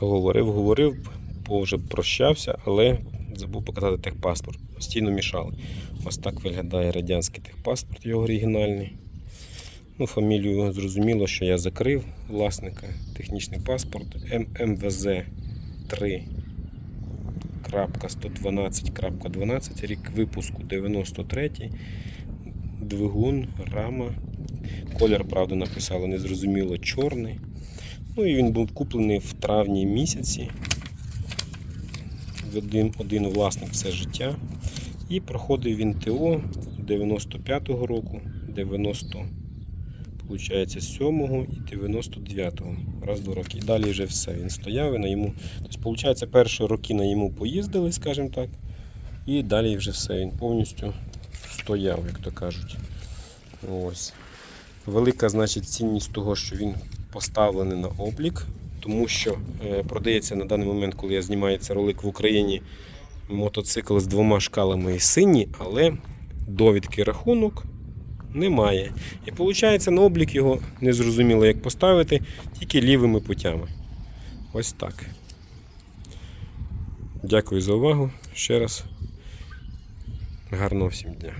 Говорив, говорив, бо вже прощався, але забув показати техпаспорт. Постійно мішали. Ось так виглядає радянський техпаспорт, його оригінальний. Ну, фамілію зрозуміло, що я закрив власника. Технічний паспорт ММВЗ 3. 112.12, рік випуску 93, двигун, рама. Колір, правда, написали незрозуміло чорний. Ну і він був куплений в травні місяці. Один, один власник все життя. І проходив він ТО 95-го року, 90 Получається 7 і 99-го. Раз два роки. І далі вже все. Він стояв і на йому. Тобто, виходить, перші роки на йому поїздили, скажімо так. І далі вже все. Він повністю стояв, як то кажуть. Ось. Велика значить, цінність того, що він поставлений на облік, тому що е, продається на даний момент, коли я знімаю цей ролик в Україні, мотоцикл з двома шкалами і синій, але довідки рахунок немає. І виходить, на облік його незрозуміло, як поставити, тільки лівими путями. Ось так. Дякую за увагу. Ще раз. Гарного всім дня.